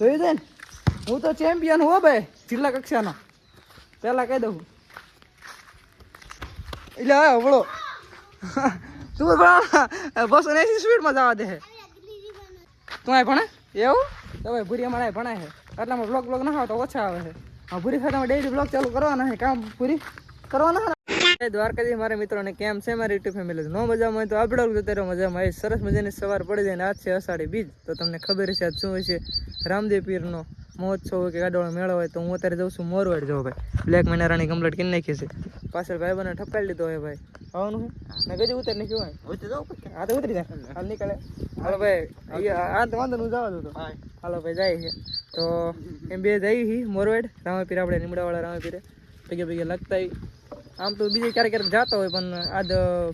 જોઈ દે ને? હું તો ચેમ્પિયન હો ભાઈ, જિલ્લા કક્ષાનો. પહેલાં કહી દઉં. એટલે હવે હવળો તું બસો ને એસી સ્પીડમાં જવા દે. તું આ ભણે? એવું? તો ભાઈ ભૂરી અમારે ભણાય છે. એટલામાં બ્લોગ બ્લોગ ના તો ઓછા આવે છે. હા ભૂરી ખાતામાં ડેઈલી બ્લોગ ચાલુ કરવાના છે, કામ પૂરી કરવાના દ્વારકાજી મારા મિત્રોને કેમ છે? મારી યુટ્યુબ ફેમિલી નો મજામાં હોય તો આપણે જોતા રહો મજામાં આવી સરસ મજાની સવાર પડી જાય ને આજ છે અષાઢી બીજ. તો તમને ખબર છે આજ શું હોય છે? રામદેવ પીરનો મહોત્સવ હોય કે ગાડોળો મેળો હોય તો હું અત્યારે જઉં છું મોરવાડ. જવું ભાઈ બ્લેક મહિના રાણી કમ્પ્લીટ કરી નાખી છે. પાછળ ભાઈ બને ઠપકાઈ લીધો હોય ભાઈ. આવવાનું ને ગજુ ઉતર ને કેવું હોય હા તો ઉતરી જાય હાલ નીકળે. હાલો ભાઈ આ તો વાંધો હું જવા દઉં તો. હાલો ભાઈ જાય છે. તો એમ બે જઈ મોરવાડ. રામાપીર આપણે લીમડાવાળા રામાપીરે. પગે પગે લગતા. આમ તો બીજે ક્યારેક ક્યારેક જતો હોય પણ આજ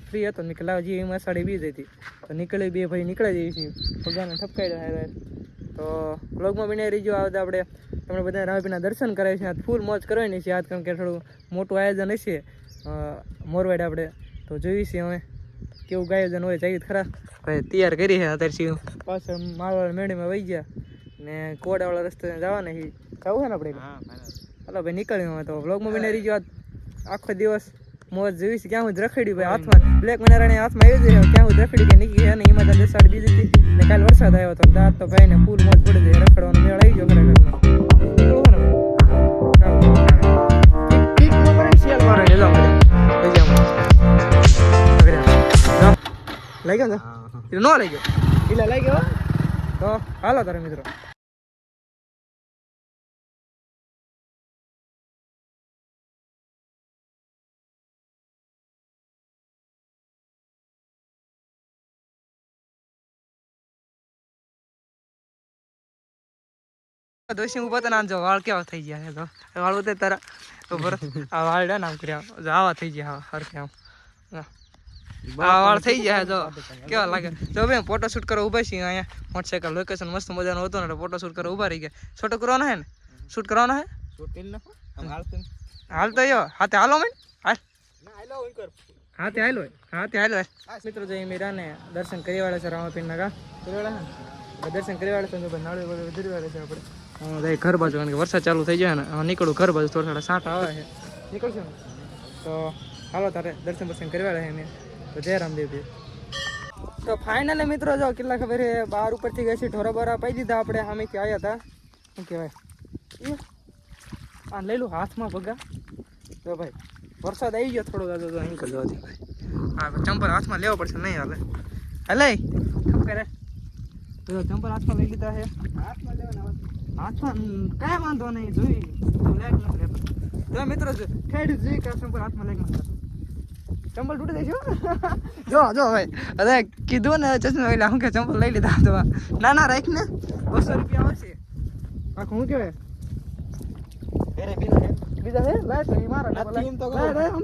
ફ્રી હતો ને લાવ જે એમાં સાડી બીજ હતી. તો નીકળી બે ભાઈ નીકળી જઈએ છીએ ભગવાનને ઠપકાઈ તો બ્લોગમાં બીને રહીજો આવતા આપણે. તમને બધા રામાપીરના દર્શન કરાવીએ છે ફૂલ મોજ કરવાની છે. આજ કારણ કે થોડું મોટું આયોજન હશે મોરવાડ આપણે. તો જોઈએ છીએ અમે કેવું આયોજન હોય. જઈએ તો ખરા. ભાઈ તૈયાર કરી છે અત્યારે છીએ પાછળ માળવાળ મેળીમાં વહી ગયા. ને કોડાવાળા રસ્તે જવાના છે. જવું છે ને આપણે? હાલો ભાઈ નીકળ્યું હવે તો. બ્લોગમાં બીને રહીજો આજ. આખો દિવસ મોજ જોઈશ. ક્યાં હું રખડ્યું ભાઈ હાથમાં? બ્લેક મનારાણી હાથમાં આવી જાય ક્યાં હું રખડી કે નીકળી ને એમાં ત્યાં બીજી હતી. ને કાલ વરસાદ આવ્યો હતો દાંત તો ભાઈ ને ફૂલ મોજ પડી જાય રખડવાનો મેળ આવી ગયો ખરેખર ને. લઈ ગયો ને? એટલે લઈ ગયો એટલે લઈ ગયો તો હાલો તારે મિત્રો. દોશી ઊભો તો નામ જો વાળ કેવા થઈ ગયા છે તો વાળ ઉતે તારા ઉપર આ વાળ નામ કર્યા. જો આવા થઈ ગયા હરખે આમ. આ વાળ થઈ ગયા જો. કેવા લાગે. જો ભાઈ ફોટો શૂટ કરો ઊભા છીએ અહીંયા. મોટરસાઇકલ લોકેશન મસ્ત મજાનો હતો ને ફોટો શૂટ કરો ઊભા રહી ગયા. છોટો કરવાનો હે ને? શૂટ કરવાનો હે હાલ તો યો હાથે હાલો મેં હાલ. હાથે હાલો. હાથે હાલો. મિત્રો જય મીરાને દર્શન કરી વાળા છે રામાપીરના કા કરી વાળા ને? દર્શન કરી વાળે તો નાળું બધું વધારી વાળે છે આપણે. જાય ઘર બાજુ કારણ કે વરસાદ ચાલુ થઈ જાય ને નીકળું ઘર બાજુ થોડા થોડા સાંઠ આવે છે. નીકળશું તો હાલો તારે દર્શન દર્શન કરી વાળે એને તો જય રામદેવજી તો ફાઇનલી મિત્રો જો કેટલા ખબર છે બહાર ઉપરથી ગયા છે ઢોરા બોરા પાઈ દીધા આપણે સામેથી આવ્યા હતા. શું કહેવાય? આ લઈ લો હાથમાં ભગા તો ભાઈ વરસાદ આવી ગયો થોડો દાદો તો. અહીં કરજો ભાઈ હા ચંપલ હાથમાં લેવો પડશે નહીં હાલે. હલે. શું કરે તો ચંપલ હાથમાં લઈ લીધા છે. હાથમાં લેવાના હાથમાં કાંઈ વાંધો નહીં જોઈ. લેગ નથી લેતો જો મિત્રો ખેડ જોઈ કે ચંપલ હાથમાં લઈ નથી ચંપલ તૂટી છે જો જો અરે કીધું ને ચશ્મા એટલે હું કે ચંપલ લઈ લીધા તો. ના ના રાખ ને. બસો રૂપિયા આવશે. આખું હું કહેવાય? બીજા છે. લાય તો ઈ મારા એમ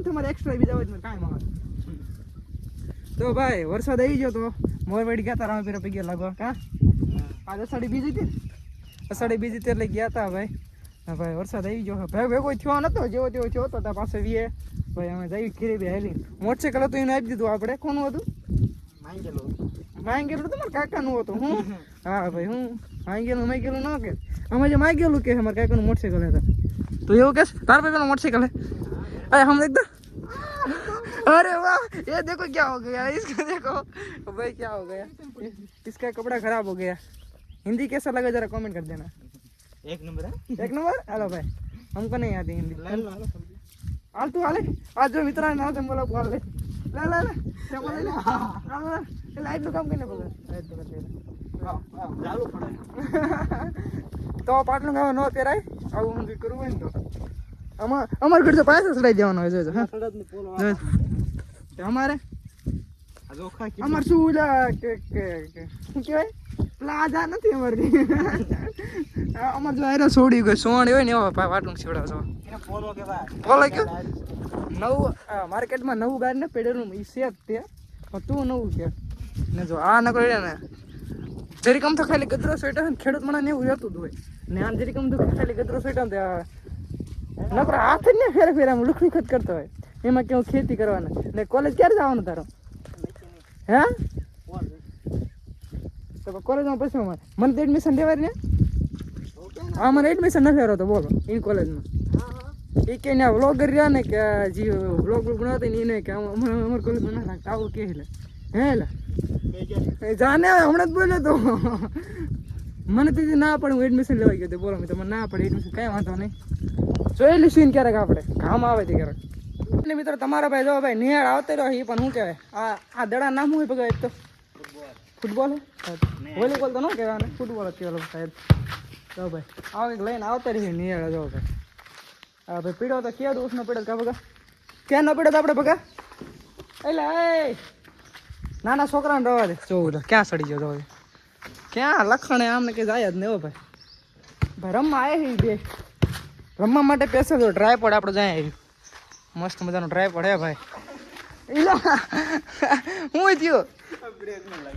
તો એક્સ્ટ્રા બીજા હોય તો કાંઈ માં તો ભાઈ વરસાદ આવી ગયો તો. મોર વળી ગયા હતા રામપીરા પી ગયા લાગવા. કા? આજે સાડી બીજી હતી અસાડી બીજી એટલે ગયા હતા ભાઈ. હા ભાઈ વરસાદ આવી ગયો. ભાઈ ભેગો થયો નતો જેવો તેવો થયો હતો ત્યાં પાસે વીએ. ભાઈ અમે જઈ ઘીરે બે હેલી મોટરસાઇકલ હતું એને આપી દીધું આપણે. કોનું હતું? માંગેલું માંગેલું તો મારા કાકાનું હતું. હું? હા ભાઈ હું? માંગેલું માંગેલું ના કે. અમે જે માંગેલું કે મારા કાકાનું મોટરસાઇકલ હતા. તો એવું કે તાર ભાઈ પેલું મોટરસાઇકલ હે? અરે હમ દેખ अरे वाह ये देखो क्या हो गया इसका देखो भाई क्या हो गया इसका कपड़ा खराब हो गया हिंदी कैसा लगा जरा कमेंट कर देना એક નંબર एक नंबर हेलो भाई हमको नहीं आती हिंदी हाल तू हाले आज जो मित्र ना तुम बोला बोल ले ला ला ला चप्पल ले ले हाँ, हाँ, लाइट નું કામ કરીને પકડ લાઈટ નું કામ ચાલુ પડે તો પાટલું ગાવા નો પહેરાય આવું હું કરવું હોય ને તો અમાર અમાર ઘર તો પાસે ચડાઈ દેવાનો હોય જોજો હા સડદનું પોલો જો. અમારે? અમાર શું ઓલા કે કે કે શું કહેવાય? પ્લાઝા નથી અમારી અમાર જો આયરો છોડી ગયો સોણ હોય ને એવા વાટલું છોડાવ છો. પોલો કયો? નવું માર્કેટમાં નવું બહાર ને પેડેલું ઈ સેફ તે. પણ તું નવું કે. ને જો આ નકળે ને જરીક આમ તો ખાલી ગદરો સ્વેટર ને ખેડૂત મને એવું જ હોય. ને આમ જરીક આમ તો ખાલી ગદરો સ્વેટર ને નકરો હાથ જ ને ફેર ફેર આમ લુખી ખત કરતો હોય. એમાં કેવું ખેતી કરવાના? ને કોલેજ ક્યારે જવાનું તારો? હે? તો કોલેજમાં પછી મને તો એડમિશન દેવાય ને આ મને એડમિશન નથી રહ્યો તો બોલો એ કોલેજમાં એ કે ને વ્લોગર રહ્યા ને કે જે વ્લોગ વ્લોગ બનાવતા ને એને કે અમારે અમારી કોલેજમાં ના રાખતા, આવું કે લે. હે એટલે જાને હમણાં જ બોલ્યો તો. મને તો ના પડે, હું એડમિશન લેવા ગયો તો. બોલો, મેં તમને ના પડે એડમિશન કાંઈ વાંધો નહીં. જોઈ લઈશું ક્યારેક આપણે? કામ આવે છે ક્યારેક. એટલે મિત્રો તમારા ભાઈ જો ભાઈ નિહાળ આવતો રહ્યો એ પણ શું કહેવાય? આ આ દડા નામ હોય ભગવાન એક તો ફૂટબોલ વોલીબોલ તો ન કહેવાય ફૂટબોલ જ કહેવાય સાહેબ. જો ભાઈ આવો કંઈક લઈને આવતો રહીએ નિહાળ જો ભાઈ. હા ભાઈ પીડો તો ક્યાં દોષનો પીડો કા ભગા? ક્યાં ન પીડો તો આપણે ભગા? એટલે નાના છોકરાને રવા દે. જોવું તો ક્યાં સડી ગયો જો ક્યાં? લખણે આમને કે જાય જ હો ભાઈ. ભાઈ રમવા આવે છે બે. રમવા માટે પેસે તો ટ્રાયપોડ આપણે જાય આવ્યું મસ્ત મજાનો ડ્રાઈવ હે ભાઈ. ઈલો હું થયો?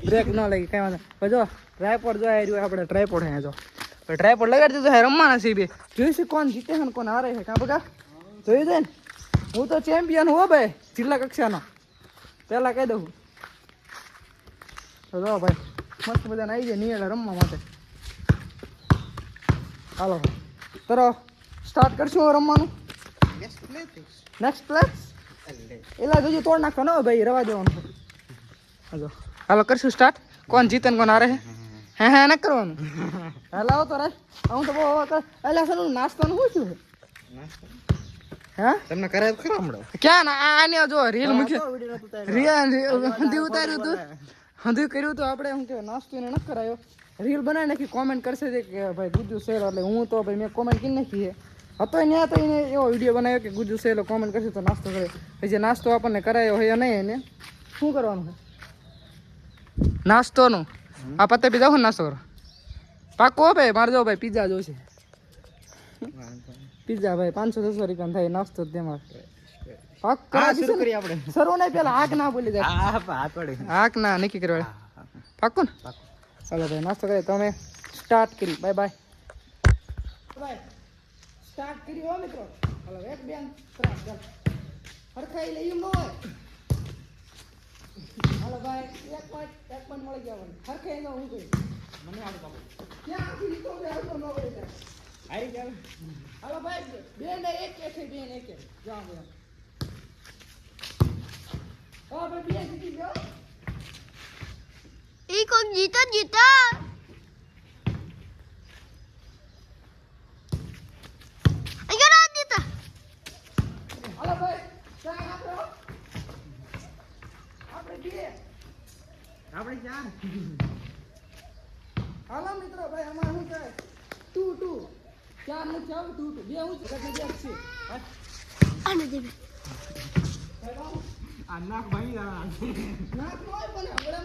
બ્રેક ન લાગી કઈ વાંધો જો ટ્રાયપોડ જો આવ્યું આપણે ટ્રાયપોડ હે જો. ટ્રાયપોડ લગાડી દીધો હે રમવાના છે બે. જોઈશું કોણ જીતે છે કોણ હારે છે કાં બગા જોઈ દે ને? હું તો ચેમ્પિયન હો ભાઈ જિલ્લા કક્ષાનો. પહેલા કહી દઉં. તો જો ભાઈ મસ્ત બધાને આવી જાય નિયળે રમવા માટે. હાલો તરો સ્ટાર્ટ કરશું રમવાનું? નેક્સ્ટ પ્લસ એલા જોજો તોડ નાખો હો ભાઈ રવા દેવાનું. હાલો. હાલો કરશું સ્ટાર્ટ કોણ જીતે ને કોણ હારે? હે હે ન કરવાનું. હાલ આવો તો રે. હું તો બહુ એલા સર નાસ્તાનું શું હે? તમને ખરા હમણાં? ક્યાં ના આ આને જો રીલ મૂકી રીલ હંધી ઉતાર્યું હતું હંધી કર્યું હતું આપણે શું નાસ્તો એને ન કરાયો. રીલ બનાવી નાખી કોમેન્ટ કરશે કે ભાઈ ગુજુ શેર એટલે હું તો ભાઈ મેં કોમેન્ટ કરી નાખી છે. હતો ત્યાં તો એને એવો વીડિયો બનાવ્યો કે ગુજુ શેલો કોમેન્ટ કરશે તો નાસ્તો કરે. પછી જે નાસ્તો આપણને કરાયો હોય નહીં એને. શું કરવાનું છે? નાસ્તોનું? આ પત્તે પીધા હું નાસ્તો કરો પાકો ભાઈ મારે જો ભાઈ પીઝા જોશે. પીઝા ભાઈ પાંચસો છસો રૂપિયા થાય નાસ્તો જ તેમાં. પાક શરૂ કરીએ આપણે. પેલા આગ ના બોલી જાય. હા આગ ના નક્કી કરવા. પાક્કું ને? ચાલો ભાઈ નાસ્તો કરે તમે સ્ટાર્ટ કરી બાય બાય બાય સ્ટાર્ટ કરી હો મિત્રો. હાલો એક બેન ત્રણ ચાલ હરખાઈ લઈ એમ ન હોય. હાલો ભાઈ એક પોઈન્ટ એક પોઈન્ટ મળી ગયા મને. હરખાઈ ન હું કહી મને આવું બાબુ ક્યાં આખી રીતો બે આવતો ન હોય ત્યાં આરી ચાલ હાલો ભાઈ બે ને એક એક બે ને એક જાઓ બેન. હા ભાઈ બે જીતી ગયો. ઈ કોક જીતો જીતો અહીંયા જીતો હાલો ભાઈ ચા આપો આપણે બે આપણે ચાર હાલો મિત્રો ભાઈ અમાર શું કહે ટુ ટુ ચાર નથી આવું ટુ ટુ બે હું છે? બે છે. આને દેવે આ નાક ભાઈ ના તો હોય પણ હમણાં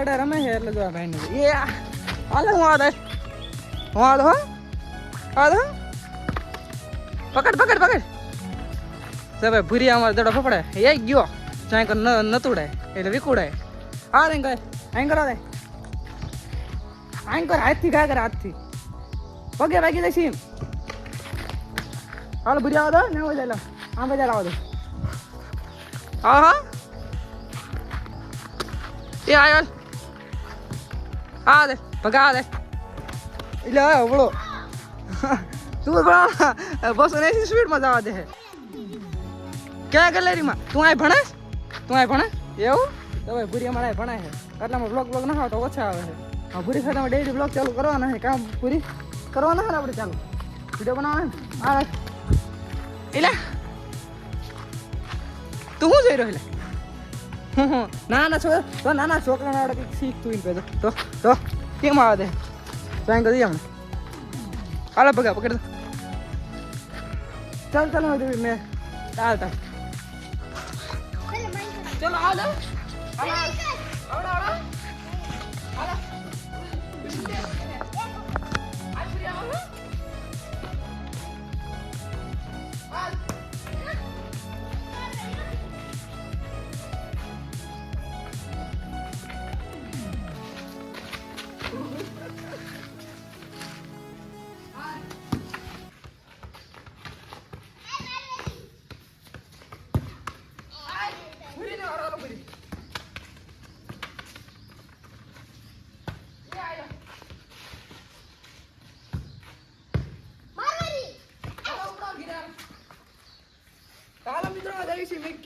અડે રમે છે એટલે જો આ ભાઈને એ હાલે હું આદે હું આદો હો આદો પકડ પકડ પકડ તો ભાઈ ભૂરી અમારે દડો ફફડે એ ગયો ચાય કર ન નતુડાય એટલે વિકુડાય આ દે કઈ આઈ કરો દે આઈ કર હાથથી ગા કર હાથથી પગે વાગી દે સીમ હાલો ભૂરી આવો દો ને આવો જાય આમ બજાર આવો દો હા હા એ આયો આ ભગા દે એટલે હવે હવળો તું પણ બસો એસી સ્પીડમાં જવા દે ક્યાં ગેલેરીમાં તું આય ભણે તું આય ભણે એવું તો ભાઈ ભૂરી અમારે ભણાય છે એટલામાં બ્લોગ બ્લોગ ના તો ઓછા આવે છે હા ભૂરી સાથે ડેલી બ્લોગ ચાલુ કરવાના છે કામ પૂરી કરવાના છે ને આપણે ચાલુ વીડિયો બનાવવાના આ. એલા તું શું જઈ રહ્યો એટલે નાના છોકરા તો નાના આપણે કંઈક શીખતું એમ તો તો કેમ આવે સાઈન કરી હમણાં હાલો પગા પકડ ચાલ ચાલ મેં ચાલ ચાલ પેલા મારી ચલો હાલો હાલો હાલો